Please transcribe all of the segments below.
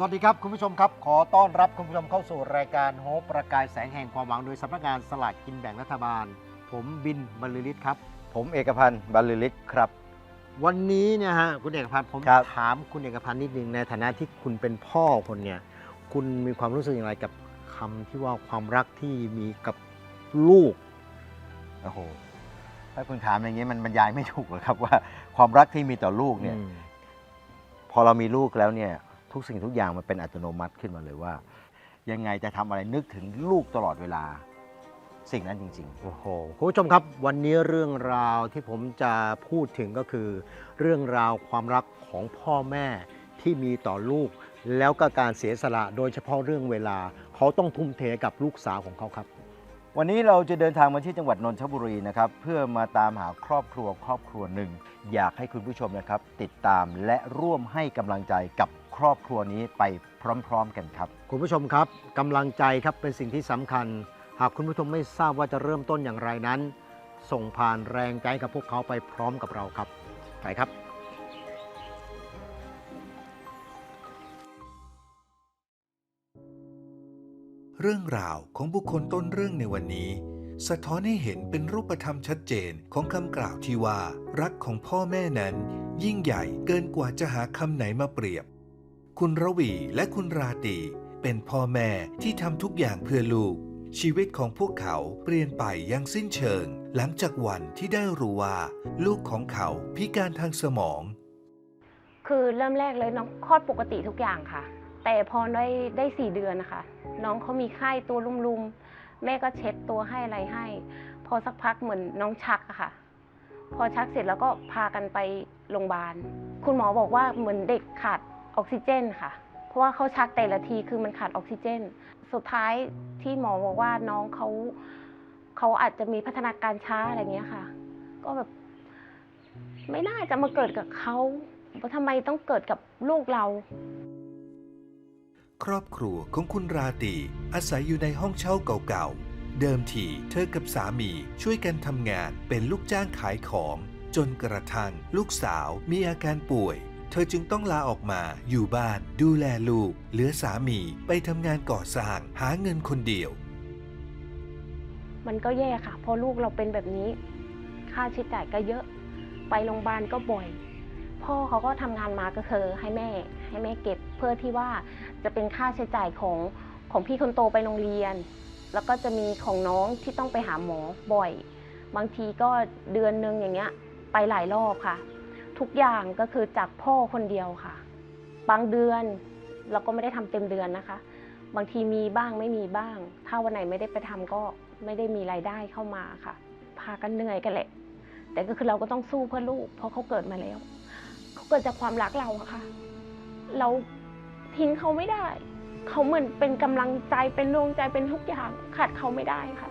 สวัสดีครับ คุณผู้ชมครับ ขอต้อนรับคุณผู้ชมเข้าสู่รายการโฮปประกายแสงแห่งความหวังโดยสำนักงานสลากกินแบ่งรัฐบาล ผมบินบรรลือฤทธิ์ครับ ผมเอกพันธ์บรรลือฤทธิ์ครับ วันนี้เนี่ยฮะคุณเอกพันธ์ผมครับถามคุณเอกพันธ์นิดนึงในฐานะที่คุณเป็นพ่อคนเนี่ยคุณมีความรู้สึกอย่างไรกับคำที่ว่าความรักที่มีกับลูก โอ้โหถ้าคุณถามอย่างนี้มันบรรยายไม่ถูกหรอกครับว่าความรักที่มีต่อลูกเนี่ยอืมพอเรามีลูกแล้วเนี่ย ทุกสิ่งทุกอย่างมันเป็นอัตโนมัติขึ้นมาเลยว่า ยังไงจะทำอะไรนึกถึงลูกตลอดเวลา สิ่งนั้นจริงโอ้โหคุณผู้ชมครับ วันนี้เรื่องราวที่ผมจะพูดถึงก็คือ เรื่องราวความรักของพ่อแม่ที่มีต่อลูก แล้วก็การเสียสละโดยเฉพาะเรื่องเวลา เขาต้องทุ่มเทกับลูกสาวของเขาครับๆวันนี้เราจะเดินทางมาที่จังหวัดนนทบุรีนะครับเพื่อมาตามหาครอบครัวครอบครัวหนึ่ง อยากให้คุณผู้ชมนะครับ ติดตามและร่วมให้กำลังใจกับ ครอบครัวนี้ไปพร้อม ๆ กันครับ คุณผู้ชมครับกำลังใจครับเป็นสิ่งที่สำคัญ หากคุณผู้ชมไม่ทราบว่าจะเริ่มต้นอย่างไรนั้น ส่งผ่านแรงใจกับพวกเขาไปพร้อมกับเราครับไปครับเรื่องราวของบุคคลต้นเรื่องในวันนี้ สะท้อนให้เห็นเป็นรูปธรรมชัดเจนของคำกล่าวที่ว่า รักของพ่อแม่นั้น ยิ่งใหญ่เกินกว่าจะหาคำไหนมาเปรียบ คุณระวีและคุณราตีเป็นพ่อแม่ที่ทำทุกอย่างเพื่อลูก ชีวิตของพวกเขาเปลี่ยนไปอยังสิ้นเชิง หลังจากวันที่ได้รู้ว่า ลูกของเขาพิการทางสมอง คือเริ่มแรกเลยน้องคลอดปกติทุกอย่างค่ะ แต่พอได้ได้สี่เดือนนะคะน้องเขามีไข้ตัวลุมๆแม่ก็เช็ดตัวให้อะไรให้ พอสักพักเหมือนน้องชักอะค่ะ พอชักเสร็จแล้วก็พากันไปโรงพยาบาลคุณหมอบอกว่าเหมือนเด็กขาด ออกซิเจนค่ะ เพราะว่าเขาชักแต่ละทีคือมันขาดออกซิเจน สุดท้ายที่หมอบอกว่าน้องเขาเขาอาจจะมีพัฒนาการช้าอะไรเงี้ยค่ะ ก็แบบ ไม่น่าจะมาเกิดกับเขาว่าทำไมต้องเกิดกับลูกเรา ครอบครัวของคุณราตีอาศัยอยู่ในห้องเช่าเก่าๆ เดิมทีเธอกับสามีช่วยกันทำงานเป็นลูกจ้างขายของ จนกระทั่งลูกสาวมีอาการป่วย เธอจึงต้องลาออกมาอยู่บ้านดูแลลูก เหลือสามีไปทำงานก่อสร้างหาเงินคนเดียว มันก็แย่ค่ะพราะลูกเราเป็นแบบนี้ ค่าใช้จ่ายก็เยอะ ไปโรงพยาบาลก็บ่อย พ่อเขาก็ทำงานมาก็คือให้แม่ ให้แม่เก็บเพื่อที่ว่าจะเป็นค่าใช้จ่ายของของพี่คนโตไปโรงเรียน แล้วก็จะมีของน้องที่ต้องไปหาหมอบ่อย บางทีก็เดือนนึงอย่างเงี้ย ไปหลายรอบค่ะ ทุกอย่างก็คือจากพ่อคนเดียวค่ะ บางเดือนเราก็ไม่ได้ทำเต็มเดือนนะคะ บางทีมีบ้างไม่มีบ้าง ถ้าวันไหนไม่ได้ไปทำก็ไม่ได้มีรายได้เข้ามาค่ะ พากันเหนื่อยกันแหละ แต่ก็คือเราก็ต้องสู้เพื่อลูก เพราะเขาเกิดมาแล้ว เขาเกิดจากความรักเราอะค่ะ เราทิ้งเขาไม่ได้ เขาเหมือนเป็นกำลังใจเป็นดวงใจเป็นทุกอย่างขาดเขาไม่ได้ค่ะ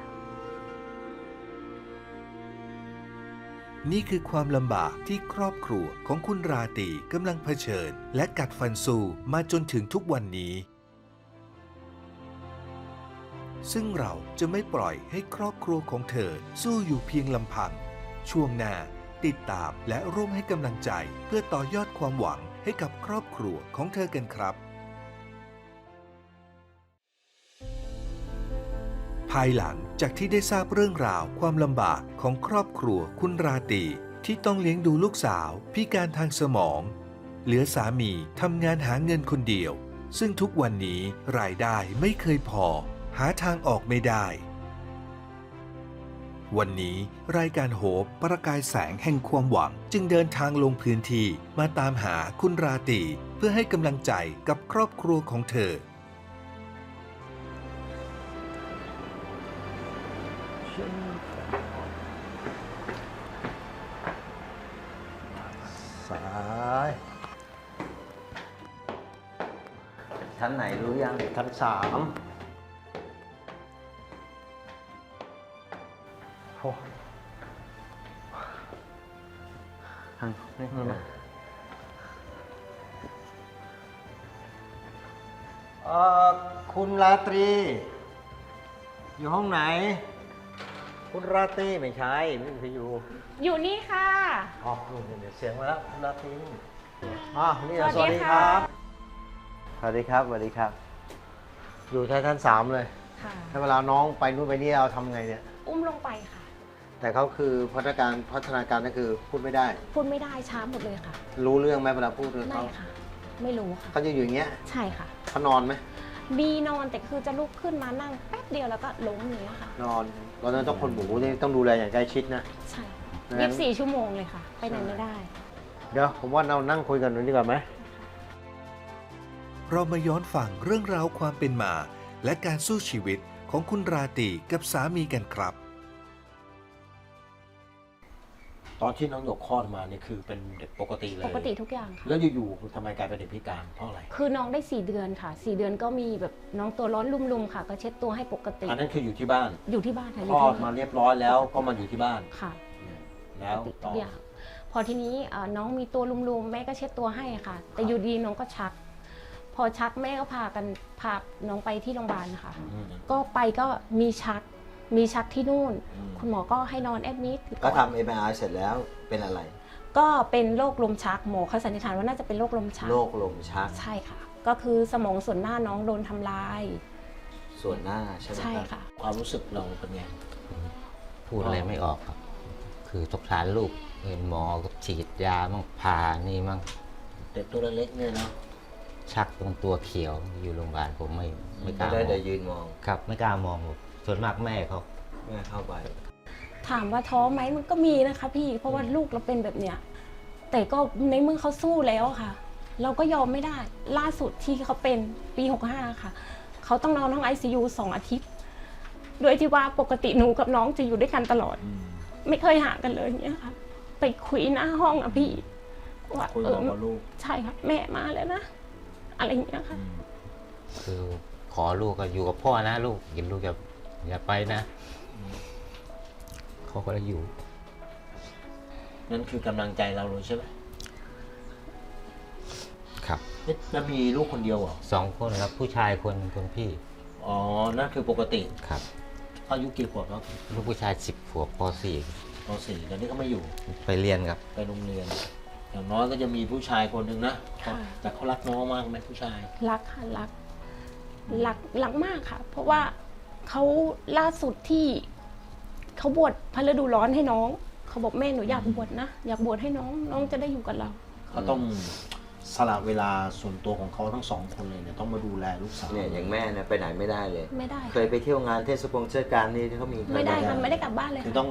นี่คือความลำบากที่ครอบครัวของคุณราตีกำลังเผชิญ และกัดฟันสู้มาจนถึงทุกวันนี้ ซึ่งเราจะไม่ปล่อยให้ครอบครัวของเธอสู้อยู่เพียงลำพัง ช่วงหน้าติดตามและร่วมให้กำลังใจเพื่อต่อยอดความหวังให้กับครอบครัวของเธอกันครับายหลังจากที่ได้ทราบเรื่องราวความลำบากของครอบครัวคุณราตีที่ต้องเลี้ยงดูลูกสาวพิการทางสมอง เหลือสามีทำงานหาเงินคนเดียว ซึ่งทุกวันนี้รายได้ไม่เคยพอ หาทางออกไม่ได้ วันนี้รายการโหบประกายแสงแห่งความหวังจึงเดินทางลงพื้นที่มาตามหาคุณราตีเพื่อให้กำลังใจกับครอบครัวของเธอ ชั้นไหนรู้ยังชั้นสามโอ้ทางนี่เอ่อคุณราตรี อยู่ห้องไหน คุณราตรีไม่ใช่ไม่มีใครอยู่อยู่นี่ค่ะ อ๋อนู่นเนี่ยเสียงมาแล้วคุณราตรีนู่นอ๋อนี่สวัสดีสวัสดีคค่ะรับ สวัสดีครับสวัสดีครับ อยู่ชั้นชั้นสามเลย ค่ะ ถ้าเวลาน้องไปนู่นไปนี่เราทำไงเนี่ย อุ้มลงไปค่ะ แต่เขาคือพัฒนาการพัฒนาการก็คือพูดไม่ได้ พูดไม่ได้ช้าหมดเลยค่ะ รู้เรื่องไหมเวลาพูดกับไม่เขาค่ะ ไม่รู้ค่ะ เขาจะอยู่อย่างเงี้ยใช่ค่ะ เขานอนไหมมีนอนแต่คือจะลุกขึ้นมานั่งแป๊บเดียวแล้วก็ล้มอย่างเงี้ยค่ะ นอนตอนนั้นต้องคนหมูนี่ต้องดูแลอย่างใกล้ชิดนะ ใช่งั้น ยี่สิบสี่ชั่วโมงเลยค่ะ ไปไหนไม่ได้ เดี๋ยวผมว่าเรานั่งคุยกันหน่อยดีกว่าไหม เรามาย้อนฟังเรื่องราวความเป็นมา และการสู้ชีวิตของคุณราตรีกับสามีกันครับ ตอนที่น้องหยกคลอดมาเนี่ยคือเป็นเด็กปกติเลยปกติทุกอย่างค่ะ แล้วอยู่ๆทำไมกลายเป็นเด็กพิการเพราะอะไรคือน้องได้สี่เดือนค่ะสี่เดือนก็มีแบบน้องตัวร้อนลุ่มๆค่ะ ก็เช็ดตัวให้ปกติ อันนั้นคืออยู่ที่บ้านอยู่ที่บ้านค่ะอคยู่ลอที่ดมาบ้านเรียบร้อยแล้วก็มาอยู่ที่บ้าน ค่ะแล้วปกติต่ทุอกอย่างพอทีนี้เอ่อน้องมีตัวลุมๆแม่ก็เช็ดตัวให้ค่ะ แต่อยู่ดีน้องก็ชัก พอชักแม่ก็พากันพาน้องไปที่โรงพยาบาลนะคะ อืม ก็ไปก็มีชัก มีชักที่นู่น อืม คุณหมอก็ให้นอนแอดมิดก็ทำเอ็มไอเสร็จแล้วเป็นอะไรก็เป็นโรคลมชักหมอเขาสันนิษฐานว่าน่าจะเป็นโรคลมชัก โรคลมชัก ใช่ค่ะ ก็คือสมองส่วนหน้าน้องโดนทำลาย ส่วนหน้าใช่ไหมใช่ครับค่ะความรู้สึกเราเป็นไง พูดอะไรไม่ออกครับ คือสงสารลูกเห็นหมอก็ฉีดยามั่งผ่านี่มั่งเด็กตัวเล็กๆเนี่ยเนาะ ชักตรงตัวเขียวอยู่โรงพยาบาลผมไม่ไม่กไม่ล้าได้มแต่องยืนมองครับ ไม่กล้ามองผมส่วนมากแม่เขาแม่เข้าไป ถามว่าท้อไหมมันก็มีนะคะ พี่เพราะว่าลูกเราเป็นแบบเนี้ยแต่ก็ในเมื่อเขาสู้แล้วอะค่ะ เราก็ยอมไม่ได้ ล่าสุดที่เขาเป็นปี 65 ค่ะ เขาต้องนอนห้อง ICU สองอาทิตย์ โดยที่ว่าปกติหนูกับน้องจะอยู่ด้วยกันตลอด ไม่เคยห่างกันเลยเนี่ยค่ะ ไปคุยหน้าห้องอะพี่ว่าคุยเอบอกอกับลูก ใช่ค่ะ แม่มาแล้วนะ อะไรอย่างเงี้ยค่ะคือขอลูกก็อยู่กับพ่อนะลูกอย่าลูกอย่าอย่าไปนะเขาก็เลยอยู่ นั่นคือกำลังใจเราเลยใช่ไหมครับเอ๊ะแล้วมีลูกคนเดียวเหรอ สองคนครับผู้ชายคนหนึ่งคนพี่อ๋อ นั่นคือปกติครับอายุกี่ขวบแล้วลูกผู้ชายสิบขวบปสี่ปสี่ตอนนี้เขาไม่อยู่ไปเรียนครับ ไปโรงเรียน อย่างน้อยก็จะมีผู้ชายคนหนึ่งนะค่ะ แต่เขารักน้องมากไหมผู้ชาย รักค่ะรักรักรักมากค่ะ เพราะว่าเขาล่าสุดที่เขาบวชพระฤดูร้อนให้น้อง เขาบอกแม่หนูอยากบวชนะอยากบวชให้น้อง น้องจะได้อยู่กับเรา เขาต้องสละเวลาส่วนตัวของเขาทั้งสองคนเลยเนี่ยต้องมาดูแลลูกสาว เนี่ยอย่างแม่เนี่ยไปไหนไม่ได้เลย ไม่ได้เคยไปเที่ยวงานเทศกงเทศกาลนี่ที่เขามี ไม่ได้ค่ะไม่ได้กลับบ้านเลยคือค่ะต้อง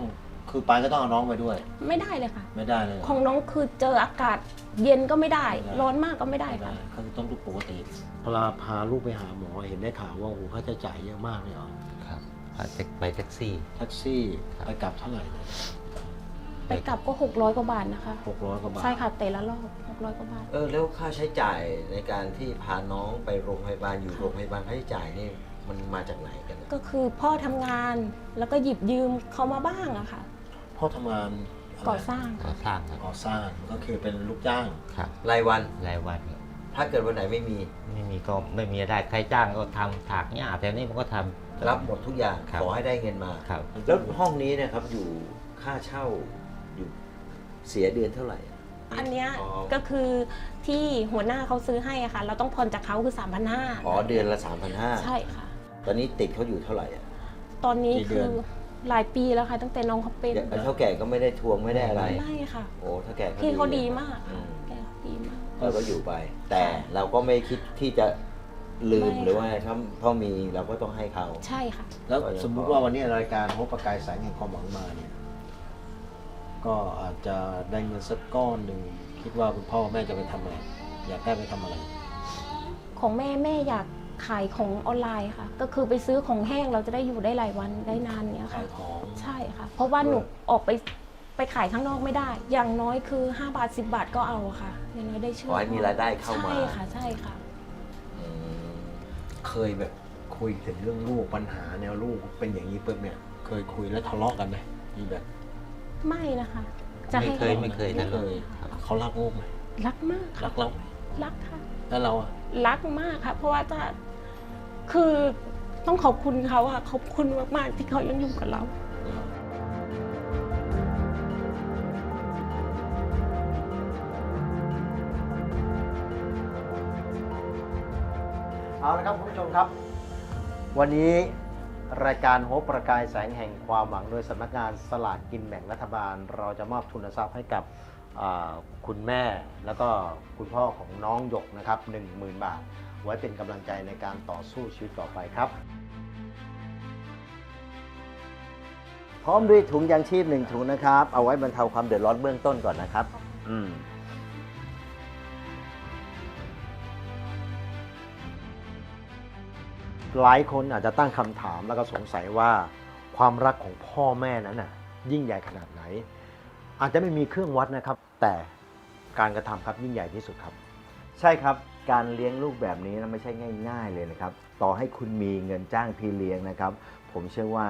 คือไปก็ต้องเอาน้องไปด้วย ไม่ได้เลยค่ะ ไม่ได้เลยเหรของน้องคือเจออากาศเย็นก็ไม่ได้ ไม่ได้ ร้อนมากก็ไม่ได้ไม่ได้ค่ะคือต้องดูปกติเวลาพาลูกไปหาหมอเห็นได้ข่าวว่าโอ้โหค่าใช้จ่ายเยอะมากเลยเหรอครับพาแท็กไปแท็กซี่ แท็กซี่ครับ ไปกลับเท่าไหร่เนี่ยไปกลับก็หกร้อยกว่าบาทนะคะ หกร้อยกว่าบาทใช่ค่ะแต่ละรอบหกร้อยกว่าบาท เออแล้วค่าใช้จ่ายในการที่พาน้องไปโรงพยาบาลอยู่โรงพยาบาลค่าใช้จ่ายนี่มันมาจากไหนกันนะก็คือพ่อทำงานแล้วก็หยิบยืมเขามาบ้างอะค่ะ พ่อทำงานะไก่อสร้าง ก่อสร้างครับก่อสร้างก็คือเป็นลูกจ้าง ครับรายวัน รายวันครับถ้าเกิดวันไหนไม่มี ไม่มีก็ไม่มีได้ใครจ้างก็ทำถากหญ้าแถวนี้มันก็ทำ รับหมดทุกอย่าง ครับ ขอให้ได้เงินมา ครับ แล้วห้องนี้เนะครับอยู่ค่าเช่าอยู่เสียเดือนเท่าไหร่ อันเนี้ยอ๋อ ก็คือที่หัวหน้าเขาซื้อให้อะค่ะ เราต้องผ่อนจากเขาคือ 3 5 0 0อ๋อเดือนละ 3 5 0 0ใช่ค่ะ ตอนนี้ติดเขาอยู่เท่าไหร่อะตอนนี้กี่เดืคืออน หลายปีแล้วค่ะตั้งแต่น้องเขาเป็นเดี๋ยวเท่าแก่ก็ไม่ได้ทวงไม่ได้อะไร ไม่ค่ะ โอ้เท่าแก่พี่เขาดีมากอืค่ะมแกเขาดีมาก เราก็อยู่ไป แต่เราก็ไม่คิดที่จะลืมไม่ค่ะหรือว่าถ้าถ้ามีเราก็ต้องให้เขา ใช่ค่ะ แล้วสมมุติว่าวันนี้รายการพบประกายแสงแห่งความหวังมาเนี่ย ก็อาจจะได้เงินสักก้อนหนึ่งคิดว่าคุณพ่อแม่จะไปทำอะไร อยากได้ไปทำอะไร ของแม่แม่อยาก ขายของออนไลน์ค่ะ ก็คือไปซื้อของแห้งเราจะได้อยู่ได้หลายวันได้นานเนี้ยขาค่ะยของ ใช่ค่ะ เพราะว่าหนูออกไปไปขายข้างนอกไม่ได้ อย่างน้อยคือ 5 บาท 10 บาทก็เอาอะค่ะ อย่างน้อยได้ช่วยขอให้มีรายได้เข้ามา ใช่ค่ะ ใช่ค่ะ อืมเคยแบบคุยถึงเรื่องลูกปัญหาแนวลูกเป็นอย่างนี้ปุ๊บเนี่ย เคยคุยแล้วทะเลาะกันไหมมีแบบไม่นะคะไม่เคย ไม่เคยไม่นะเคยเขารักลูกไหมรักมากรัค่ะกเราไหมรักค่ะ แล้วเราอะรักมากค่ะ เพราะว่าจะ คือต้องขอบคุณเขาอะขอบคุณมากๆที่เขายังอยู่กับเราเอาละครับคุณผู้ชมครับ วันนี้รายการโฮปประกายแสงแห่งความหวังโดยสำนักงานสลากกินแบ่งรัฐบาล เราจะมอบทุนทรัพย์ให้กับคุณแม่แล้วก็คุณพ่อของน้องหยกนะครับ 10,000 บาท ไว้เป็นกำลังใจในการต่อสู้ชีวิตต่อไปครับ พร้อมด้วยถุงยางชีพหนึ่งถุงนะครับ เอาไว้บรรเทาความเดือดร้อนเบื้องต้นก่อนนะครับ อืมหลายคนอาจจะตั้งคำถามแล้วก็สงสัยว่าความรักของพ่อแม่นั้นน่ะยิ่งใหญ่ขนาดไหน อาจจะไม่มีเครื่องวัดนะครับ แต่การกระทำครับยิ่งใหญ่ที่สุดครับ ใช่ครับ การเลี้ยงลูกแบบนี้นะไม่ใช่ง่าย ๆ เลยนะครับ ต่อให้คุณมีเงินจ้างพี่เลี้ยงนะครับ ผมเชื่อว่า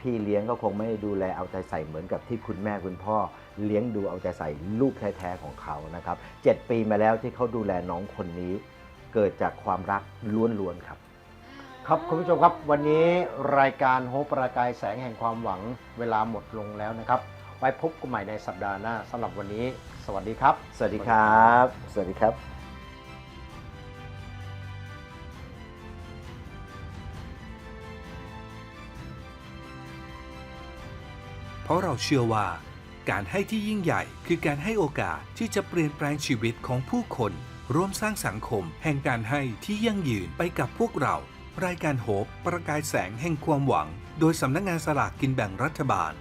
พี่เลี้ยงก็คงไม่ด้ดูแลเอาใจใส่เหมือนกับที่คุณแม่คุณพ่อ เลี้ยงดูเอาใจใส่ลูกแท้ๆของเขานะครับเจ็ดปีมาแล้วที่เขาดูแลน้องคนนี้ เกิดจากความรักล้วนๆครับ ครับคุณผู้ชมครับวันนี้รายการโฮปประกายแสงแห่งความหวังเวลาหมดลงแล้วนะครับ ไว้พบกันใหม่ในสัปดาห์หน้าสำหรับวันนี้ สวัสดีครับ สวัสดีครับ สวัสดีครับ เพราะเราเชื่อว่า การให้ที่ยิ่งใหญ่คือการให้โอกาสที่จะเปลี่ยนแปลงชีวิตของผู้คน ร่วมสร้างสังคม แห่งการให้ที่ยั่งยืนไปกับพวกเรา รายการโฮปประกายแสงแห่งความหวัง โดยสำนักงานสลากกินแบ่งรัฐบาล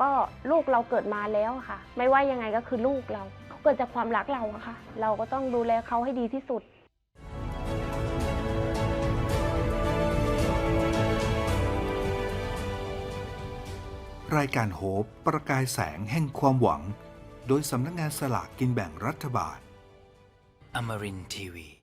ก็ลูกเราเกิดมาแล้วค่ะ ไม่ว่ายังไงก็คือลูกเราเขาเกิดจากความรักเราอะค่ะ เราก็ต้องดูแลเขาให้ดีที่สุด รายการโฮปประกายแสงแห่งความหวัง โดยสำนักงานสลากกินแบ่งรัฐบาล Amarin Tiwi.